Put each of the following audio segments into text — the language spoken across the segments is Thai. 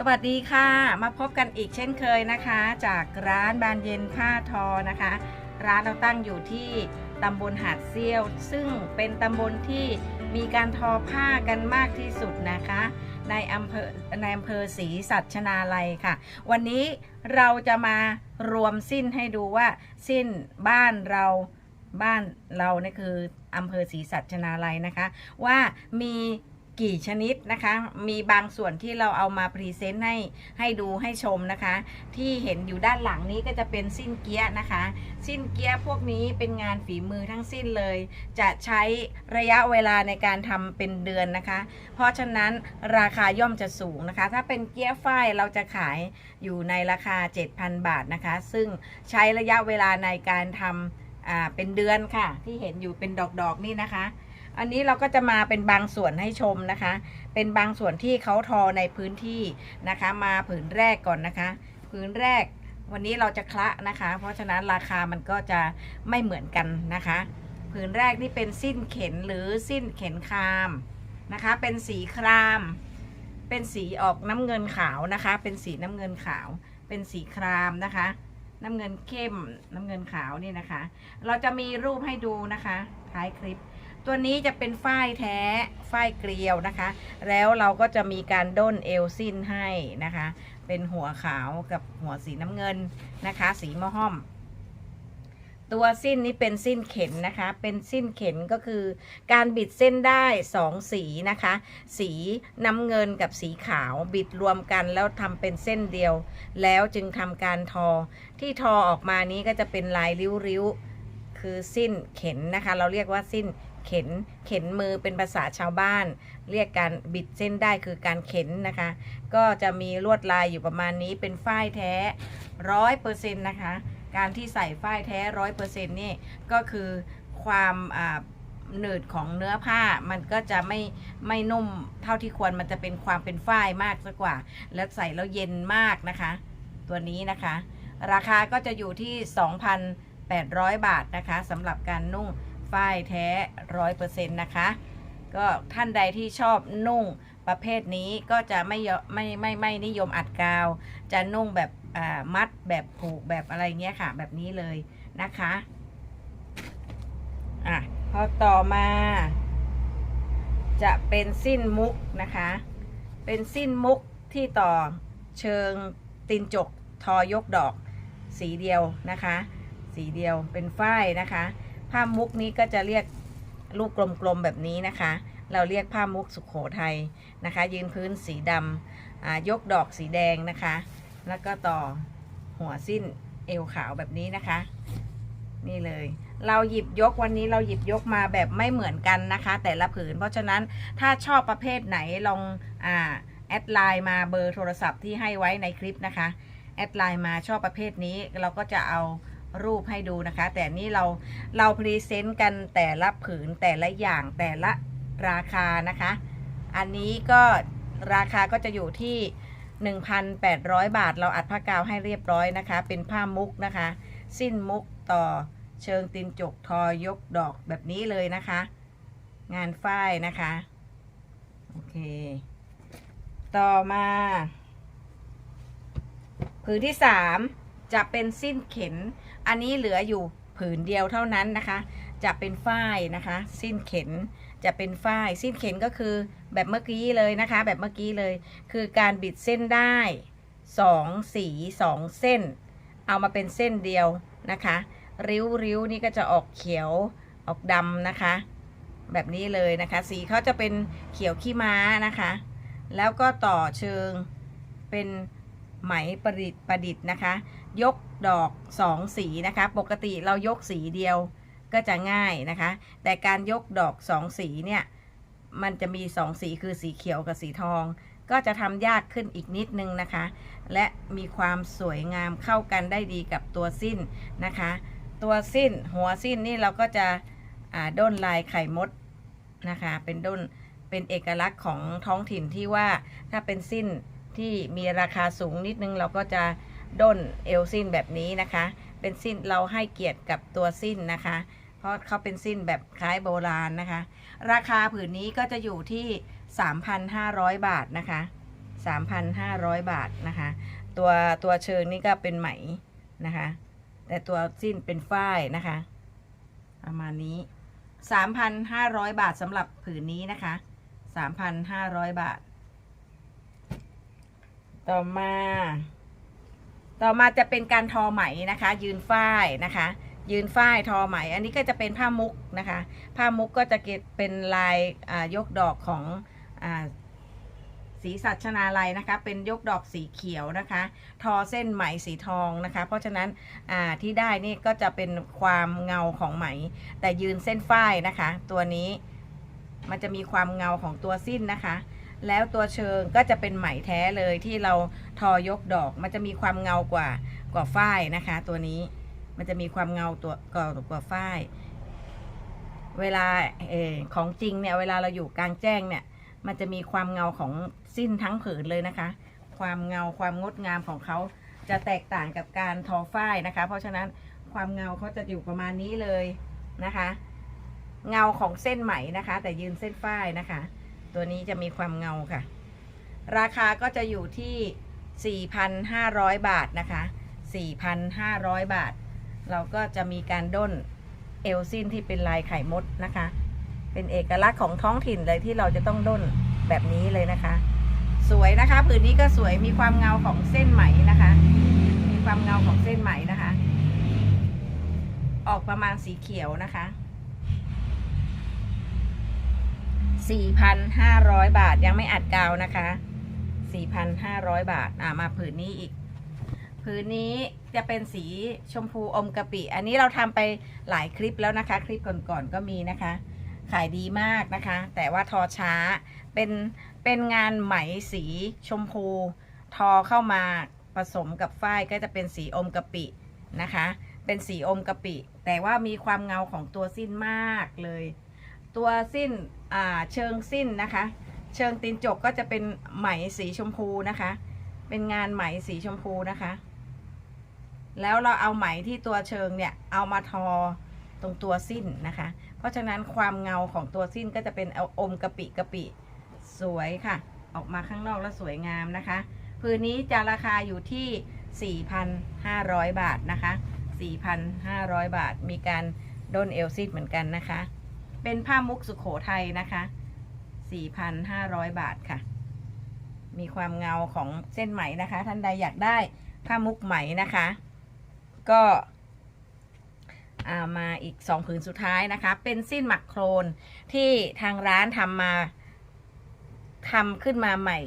สวัสดีค่ะ มาพบกันอีกเช่นเคยนะคะ จากร้านบานเย็นผ้าทอนะคะ ร้านเราตั้งอยู่ที่ตำบลหาดเซี่ยว ซึ่งเป็นตำบลที่มีการทอผ้ากันมากที่สุดนะคะ ในอำเภอในอำเภอศรีสัชนาลัยค่ะ วันนี้เราจะมารวมสิ้นให้ดูว่าสิ้นบ้านเราบ้านเราเนี่ยคืออำเภอศรีสัชนาลัยนะคะ ว่ามี กี่ชนิดนะคะ มีบางส่วนที่เราเอามาพรีเซนต์ให้ให้ดูให้ชมนะคะ ที่เห็นอยู่ด้านหลังนี้ก็จะเป็นสิ้นเกี้ยนะคะ สิ้นเกี้ยพวกนี้เป็นงานฝีมือทั้งสิ้นเลย จะใช้ระยะเวลาในการทำเป็นเดือนนะคะ เพราะฉะนั้นราคาย่อมจะสูงนะคะ ถ้าเป็นเกี้ยฝ้ายเราจะขายอยู่ในราคา 7,000 บาทนะคะ ซึ่งใช้ระยะเวลาในการทำเป็นเดือนค่ะ ที่เห็นอยู่เป็นดอกๆนี่นะคะ อันนี้เราก็จะมาเป็นบางส่วนให้ชมนะคะ เป็นบางส่วนที่เขาทอในพื้นที่นะคะ มาผืนแรกก่อนนะคะ ผืนแรกวันนี้เราจะคละนะคะ เพราะฉะนั้นราคามันก็จะไม่เหมือนกันนะคะ ผืนแรกนี่เป็นสิ้นเข็นหรือสิ้นเข็นครามนะคะ เป็นสีคราม เป็นสีออกน้ำเงินขาวนะคะ เป็นสีน้ำเงินขาว เป็นสีครามนะคะ น้ำเงินเข้มน้ำเงินขาวนี่นะคะ เราจะมีรูปให้ดูนะคะ ท้ายคลิป ตัวนี้จะเป็นฝ้ายแท้ฝ้ายเกลียวนะคะ แล้วเราก็จะมีการด้นเอลซินให้นะคะ เป็นหัวขาวกับหัวสีน้ำเงินนะคะ สีมะฮ่อม ตัวสิ้นนี้เป็นสิ้นเข็นนะคะ เป็นสิ้นเข็นก็คือ การบิดเส้นได้สองสีนะคะ สีน้ำเงินกับสีขาวบิดรวมกันแล้วทำเป็นเส้นเดียว แล้วจึงทำการทอ ที่ทอออกมานี้ก็จะเป็นลายริ้วๆคือสิ้นเข็นนะคะ เราเรียกว่าสิ้น เข็น เข็นมือเป็นภาษาชาวบ้าน เรียกการบิดเส้นได้คือการเข็นนะคะ ก็จะมีลวดลายอยู่ประมาณนี้เป็นฝ้ายแท้ร้อยเปอร์เซ็นต์นะคะ การที่ใส่ฝ้ายแท้ร้อยเปอร์เซ็นต์นี่ก็คือความอ่าหนืดของเนื้อผ้ามันก็จะไม่ไม่นุ่มเท่าที่ควรมันจะเป็นความเป็นฝ้ายมากซะกว่า แล้วใส่แล้วเย็นมากนะคะ ตัวนี้นะคะ ราคาก็จะอยู่ที่ 2,800 บาทนะคะสำหรับการนุ่ง ฝ้ายแท้ร้อยเปอร์เซ็นต์นะคะ ก็ท่านใดที่ชอบนุ่งประเภทนี้ก็จะไม่ไม่ไม่ไม่นิยมอัดกาว จะนุ่งแบบมัดแบบผูกแบบอะไรเงี้ยค่ะ แบบนี้เลยนะคะอะพอต่อมา จะเป็นสิ้นมุกนะคะ เป็นสิ้นมุกที่ต่อเชิงตีนจกทอยกดอก สีเดียวนะคะ สีเดียวเป็นฝ้ายนะคะ ผ้ามุกนี้ก็จะเรียกลูกกลมๆแบบนี้นะคะ เราเรียกผ้ามุกสุขโขทัยนะคะ ยืนพื้นสีดำยกดอกสีแดงนะคะ แล้วก็ต่อหัวสิ้นเอวขาวแบบนี้นะคะ นี่เลยเราหยิบยกวันนี้เราหยิบยกมาแบบไม่เหมือนกันนะคะ แต่ละผืน เพราะฉะนั้นถ้าชอบประเภทไหนลองอ่าแอดไลน์มาเบอร์โทรศัพท์ที่ให้ไว้ในคลิปนะคะ แอดไลน์มาชอบประเภทนี้เราก็จะเอา รูปให้ดูนะคะ แต่นี่เราเราพรีเซนต์กันแต่ละผืนแต่ละอย่างแต่ละราคานะคะ อันนี้ก็ราคาก็จะอยู่ที่ 1,800 บาท เราอัดผ้ากาวให้เรียบร้อยนะคะ เป็นผ้ามุกนะคะ สิ้นมุกต่อเชิงตีนจกทอยกดอกแบบนี้เลยนะคะ งานฝ้ายนะคะ โอเค ต่อมา ผืนที่สาม จะเป็นสิ้นเข็นอันนี้เหลืออยู่ผืนเดียวเท่านั้นนะคะ จะเป็นฝ้ายนะคะ สิ้นเข็นจะเป็นฝ้าย สิ้นเข็นก็คือแบบเมื่อกี้เลยนะคะ แบบเมื่อกี้เลย คือการบิดเส้นได้สองสีสองเส้น เอามาเป็นเส้นเดียวนะคะ ริ้วริ้วนี่ก็จะออกเขียวออกดำนะคะ แบบนี้เลยนะคะ สีเขาจะเป็นเขียวขี้ม้านะคะ แล้วก็ต่อเชิงเป็น ไหมประดิษฐ์ประดิษฐ์นะคะ ยกดอกสองสีนะคะ ปกติเรายกสีเดียวก็จะง่ายนะคะ แต่การยกดอกสองสีเนี่ย มันจะมีสองสีคือสีเขียวกับสีทอง ก็จะทำยากขึ้นอีกนิดนึงนะคะ และมีความสวยงามเข้ากันได้ดีกับตัวสิ้นนะคะ ตัวสิ้นหัวสิ้นนี่เราก็จะด้นลายไข่มดนะคะ เป็นด้นเป็นเอกลักษณ์ของท้องถิ่นที่ว่าถ้าเป็นสิ้น ที่มีราคาสูงนิดนึงเราก็จะด้นเอวสิ้นแบบนี้นะคะ เป็นสิ้นเราให้เกียรติกับตัวสิ้นนะคะ เพราะเขาเป็นสิ้นแบบคล้ายโบราณนะคะ ราคาผืนนี้ก็จะอยู่ที่ 3,500 บาทนะคะ 3,500 บาทนะคะ ตัวตัวเชิงนี่ก็เป็นไหมนะคะ แต่ตัวสิ้นเป็นฝ้ายนะคะ ประมาณนี้ 3,500 บาทสำหรับผืนนี้นะคะ 3,500 บาท ต่อมา ต่อมาจะเป็นการทอไหมนะคะ ยืนฝ้ายนะคะ ยืนฝ้ายทอไหม อันนี้ก็จะเป็นผ้ามุกนะคะ ผ้ามุกก็จะเก็บเป็นลายยกดอกของอสีสัชนาลัยนะคะ เป็นยกดอกสีเขียวนะคะ ทอเส้นไหมสีทองนะคะ เพราะฉะนั้นที่ได้นี่ก็จะเป็นความเงาของไหม แต่ยืนเส้นฝ้ายนะคะ ตัวนี้มันจะมีความเงาของตัวสิ้นนะคะ แล้วตัวเชิงก็จะเป็นไหมแท้เลยที่เราทอยกดอก มันจะมีความเงากว่ากว่าฝ้ายนะคะ ตัวนี้มันจะมีความเงาตัวกว่ากว่าฝ้าย เวลาเออของจริงเนี่ย เวลาเราอยู่กลางแจ้งเนี่ย มันจะมีความเงาของสิ้นทั้งผืนเลยนะคะ ความเงาความงดงามของเขาจะแตกต่างกับการทอฝ้ายนะคะ เพราะฉะนั้นความเงาเขาจะอยู่ประมาณนี้เลยนะคะ เงาของเส้นไหมนะคะ แต่ยืนเส้นฝ้ายนะคะ ตัวนี้จะมีความเงาค่ะ ราคาก็จะอยู่ที่ 4,500 บาทนะคะ 4,500 บาท เราก็จะมีการด้นเอลซินที่เป็นลายไข่มดนะคะ เป็นเอกลักษณ์ของท้องถิ่นเลยที่เราจะต้องด้นแบบนี้เลยนะคะ สวยนะคะผืนนี้ก็สวยมีความเงาของเส้นไหมนะคะ มีความเงาของเส้นไหมนะคะ ออกประมาณสีเขียวนะคะ 4,500 บาทยังไม่อัดกาวนะคะ 4,500 บาทอ่ามาผืนนี้อีก ผืนนี้จะเป็นสีชมพูอมกะปิ อันนี้เราทำไปหลายคลิปแล้วนะคะ คลิปก่อนๆก็มีนะคะ ขายดีมากนะคะ แต่ว่าทอช้าเป็นเป็นงานไหมสีชมพู ทอเข้ามาผสมกับฝ้ายก็จะเป็นสีอมกะปินะคะ เป็นสีอมกะปิ แต่ว่ามีความเงาของตัวสิ้นมากเลย ตัวสิ้น เชิงสิ้นนะคะ เชิงตีนจกก็จะเป็นไหมสีชมพูนะคะ เป็นงานไหมสีชมพูนะคะ แล้วเราเอาไหมที่ตัวเชิงเนี่ยเอามาทอตรงตัวสิ้นนะคะ เพราะฉะนั้นความเงาของตัวสิ้นก็จะเป็นอาอมกะปิกะปิสวยค่ะ ออกมาข้างนอกแล้วสวยงามนะคะ พื้นนี้จะราคาอยู่ที่ 4,500 บาทนะคะ 4,500 บาท มีการด้นเอลซิดเหมือนกันนะคะ เป็นผ้ามุกสุขโขทัยนะคะ 4,500 บาทค่ะ มีความเงาของเส้นไหมนะคะ ท่านใดอยากได้ผ้ามุกไหมนะคะ ก็อามาอีก2ผืนสุดท้ายนะคะ เป็นสิ้นหมักโครนที่ทางร้านทำมาทำขึ้นมาใหม่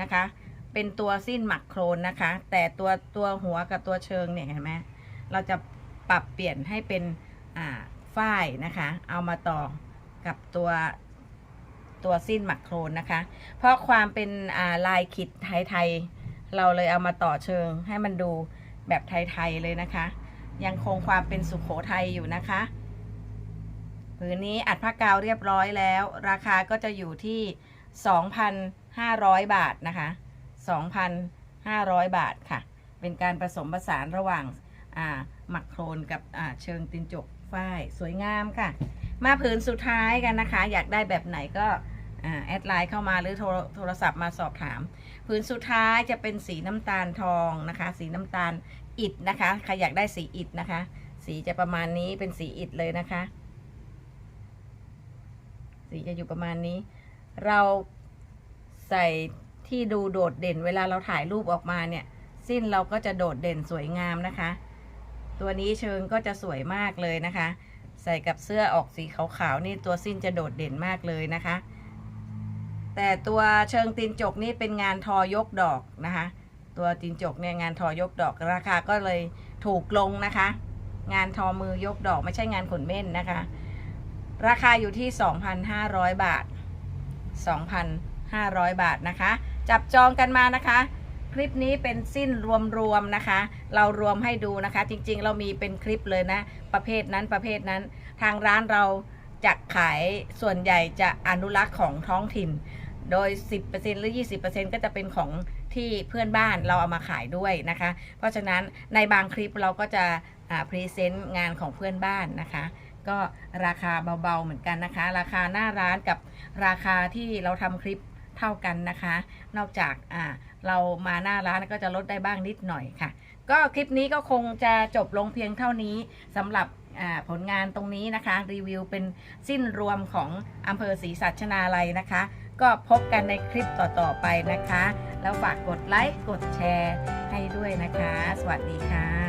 นะคะ เป็นตัวสิ้นหมักโครนนะคะ แต่ตัวตัวหัวกับตัวเชิงเนี่ยเห็นไหมเราจะปรับเปลี่ยนให้เป็นอ่า ฝ้ายนะคะ เอามาต่อกับตัวตัวสิ้นหมักโครนนะคะ เพราะความเป็นาลายขิดไทยๆ เราเลยเอามาต่อเชิงให้มันดูแบบไทยๆเลยนะคะ ยังคงความเป็นสุขโขทัยอยู่นะคะผืนนี้อัดผ้ากาวเรียบร้อยแล้ว ราคาก็จะอยู่ที่ 2,500 บาทนะคะ 2,500 บาทค่ะ เป็นการผสมผสานระหว่างหมักโครนกับเชิงตินจก ฝ้ายสวยงามค่ะ มาผืนสุดท้ายกันนะคะ อยากได้แบบไหนก็แอดไลน์เข้ามาหรือโทรโทรศัพท์มาสอบถาม ผืนสุดท้ายจะเป็นสีน้ำตาลทองนะคะ สีน้ำตาลอิฐนะคะ ใครอยากได้สีอิฐนะคะ สีจะประมาณนี้เป็นสีอิฐเลยนะคะ สีจะอยู่ประมาณนี้ เราใส่ที่ดูโดดเด่นเวลาเราถ่ายรูปออกมาเนี่ย สิ้นเราก็จะโดดเด่นสวยงามนะคะ ตัวนี้เชิงก็จะสวยมากเลยนะคะ ใส่กับเสื้อออกสีขาวๆนี่ตัวสิ้นจะโดดเด่นมากเลยนะคะ แต่ตัวเชิงตีนจกนี่เป็นงานทอยกดอกนะคะ ตัวตีนจกเนี่ยงานทอยกดอกราคาก็เลยถูกลงนะคะ งานทอมือยกดอกไม่ใช่งานขนเม่นนะคะ ราคาอยู่ที่ 2,500 บาท 2,500 บาทนะคะ จับจองกันมานะคะ คลิปนี้เป็นสิ้นรวมๆนะคะ เรารวมให้ดูนะคะ จริงๆ เรามีเป็นคลิปเลยนะ ประเภทนั้นประเภทนั้น ทางร้านเราจะขายส่วนใหญ่จะอนุรักษ์ของท้องถิ่น โดย 10%หรือ 20%ก็จะเป็นของที่เพื่อนบ้านเราเอามาขายด้วยนะคะ เพราะฉะนั้นในบางคลิปเราก็จะพรีเซนต์งานของเพื่อนบ้านนะคะ ก็ราคาเบาๆเหมือนกันนะคะ ราคาหน้าร้านกับราคาที่เราทำคลิป เท่ากันนะคะ นอกจากอ่าเรามาหน้าร้านก็จะลดได้บ้างนิดหน่อยค่ะ ก็คลิปนี้ก็คงจะจบลงเพียงเท่านี้สำหรับผลงานตรงนี้นะคะ รีวิวเป็นสิ้นรวมของอำเภอศรีสัชนาลัยนะคะ ก็พบกันในคลิปต่อ ๆ ไปนะคะ แล้วฝากกดไลค์ กดแชร์ให้ด้วยนะคะ สวัสดีค่ะ